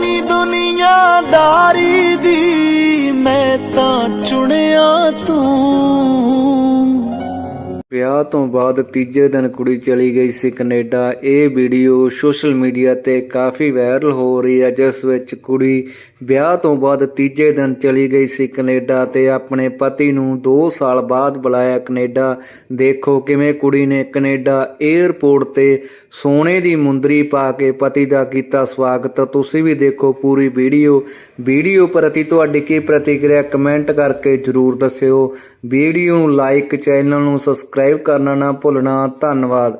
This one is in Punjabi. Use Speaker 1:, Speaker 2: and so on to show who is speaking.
Speaker 1: ਨੀ ਦੁਨੀਆਦਾਰੀ ਦੀ ਮੈਂ ਤਾਂ ਚੁਣਿਆ ਤੂੰ।
Speaker 2: ਵਿਆਹ ਤੋਂ ਬਾਅਦ ਤੀਜੇ ਦਿਨ ਕੁੜੀ ਚਲੀ ਗਈ ਸੀ ਕੈਨੇਡਾ। ਇਹ ਵੀਡੀਓ ਸੋਸ਼ਲ ਮੀਡੀਆ ਤੇ ਕਾਫੀ ਵਾਇਰਲ ਹੋ ਰਹੀ ਹੈ, ਜਿਸ ਵਿੱਚ ਕੁੜੀ ਵਿਆਹ ਤੋਂ ਬਾਅਦ ਤੀਜੇ ਦਿਨ ਚਲੀ ਗਈ ਸੀ ਕੈਨੇਡਾ ਤੇ ਆਪਣੇ ਪਤੀ ਨੂੰ 2 ਸਾਲ ਬਾਅਦ ਬੁਲਾਇਆ ਕੈਨੇਡਾ। ਦੇਖੋ ਕਿਵੇਂ ਕੁੜੀ ਨੇ ਕੈਨੇਡਾ 에ਅਰਪੋਰਟ ਤੇ ਸੋਨੇ ਦੀ ਮੁੰਦਰੀ ਪਾ ਕੇ ਪਤੀ ਦਾ ਕੀਤਾ ਸਵਾਗਤ। ਤੁਸੀਂ ਵੀ ਦੇਖੋ ਪੂਰੀ ਵੀਡੀਓ। ਵੀਡੀਓ ਪ੍ਰਤੀ ਤੁਹਾਡੀ ਕੀ ਪ੍ਰਤੀਕਿਰਿਆ, ਕਮੈਂਟ ਕਰਕੇ ਜਰੂਰ ਦੱਸਿਓ। ਵੀਡੀਓ ਨੂੰ ਲਾਈਕ, ਚੈਨਲ ਨੂੰ ਸਬਸਕ੍ਰਾਈਬ ਕਰਨਾ ਨਾ ਭੁੱਲਣਾ ਧੰਨਵਾਦ।